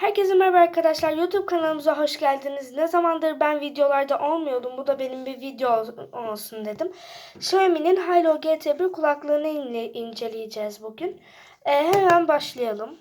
Herkese merhaba arkadaşlar. YouTube kanalımıza hoş geldiniz. Ne zamandır ben videolarda olmuyordum. Bu da benim bir video olsun dedim. Xiaomi'nin Hilo GT1 kulaklığını inceleyeceğiz bugün. Ee, hemen başlayalım.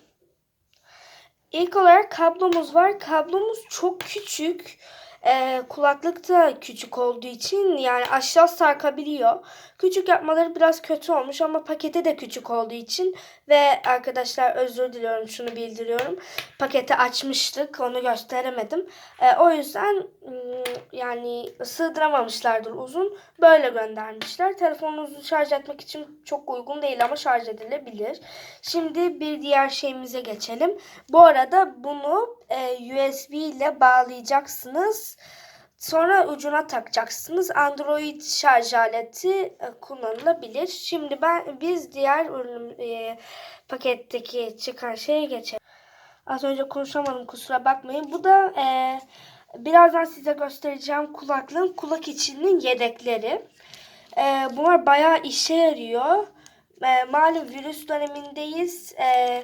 İlk olarak kablomuz var. Kablomuz çok küçük. Ee, kulaklık da küçük olduğu için yani aşağı sarkabiliyor. Küçük yapmaları biraz kötü olmuş ama paketi de küçük olduğu için ve arkadaşlar özür diliyorum şunu bildiriyorum. Paketi açmıştık onu gösteremedim. Ee, o yüzden ım, yani sığdıramamışlardır uzun. Böyle göndermişler. Telefonunuzu şarj etmek için çok uygun değil ama şarj edilebilir. Şimdi bir diğer şeyimize geçelim. Bu arada bunu e, USB ile bağlayacaksınız. Sonra ucuna takacaksınız. Android şarj aleti e, kullanılabilir. Şimdi ben biz diğer ürün e, paketteki çıkan şeye geçelim. Az önce konuşamadım kusura bakmayın. Bu da e, birazdan size göstereceğim kulaklığın kulak içinin yedekleri. E, bunlar bayağı işe yarıyor. E, malum virüs dönemindeyiz. E,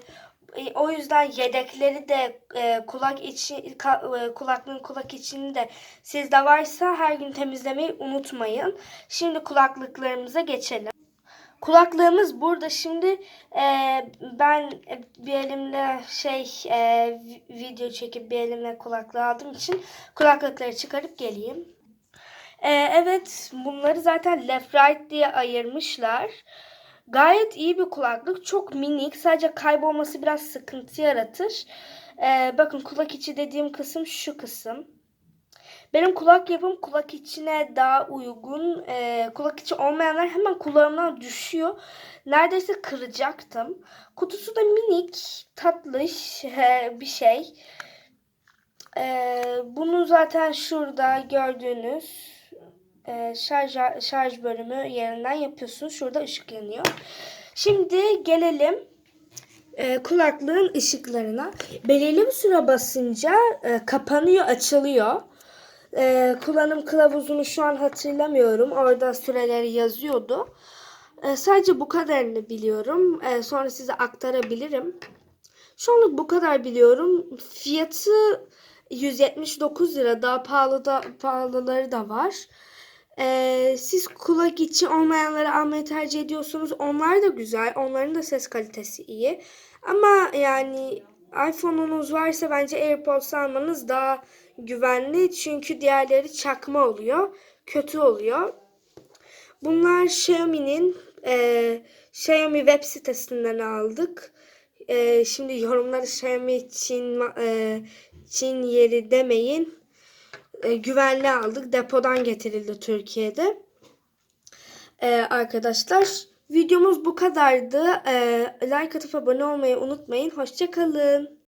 e, o yüzden yedekleri de e, kulak içi ka, e, kulaklığın kulak içini de sizde varsa her gün temizlemeyi unutmayın. Şimdi kulaklıklarımıza geçelim. Kulaklığımız burada. Şimdi e, ben bir elimle şey e, vi- video çekip bir elimle kulaklığı aldığım için kulaklıkları çıkarıp geleyim. E, evet bunları zaten left right diye ayırmışlar. Gayet iyi bir kulaklık. Çok minik. Sadece kaybolması biraz sıkıntı yaratır. E, bakın kulak içi dediğim kısım şu kısım. Benim kulak yapım kulak içine daha uygun. Ee, kulak içi olmayanlar hemen kulağımdan düşüyor. Neredeyse kıracaktım. Kutusu da minik, tatlış e, bir şey. Ee, bunu zaten şurada gördüğünüz e, şarj, şarj bölümü yerinden yapıyorsunuz. Şurada ışık yanıyor. Şimdi gelelim e, kulaklığın ışıklarına. Belirli bir süre basınca e, kapanıyor, açılıyor. Ee, kullanım kılavuzunu şu an hatırlamıyorum. Orada süreleri yazıyordu. Ee, sadece bu kadarını biliyorum. Ee, sonra size aktarabilirim. Şu anlık bu kadar biliyorum. Fiyatı 179 lira. Daha pahalı da pahalıları da var. Ee, siz kulak içi olmayanları almayı tercih ediyorsunuz. Onlar da güzel. Onların da ses kalitesi iyi. Ama yani iPhone'unuz varsa bence AirPods almanız daha güvenli. Çünkü diğerleri çakma oluyor. Kötü oluyor. Bunlar Xiaomi'nin e, Xiaomi web sitesinden aldık. E, şimdi yorumları Xiaomi Çin, e, Çin yeri demeyin. E, güvenli aldık. Depodan getirildi Türkiye'de. E, arkadaşlar videomuz bu kadardı. E, like atıp abone olmayı unutmayın. Hoşçakalın.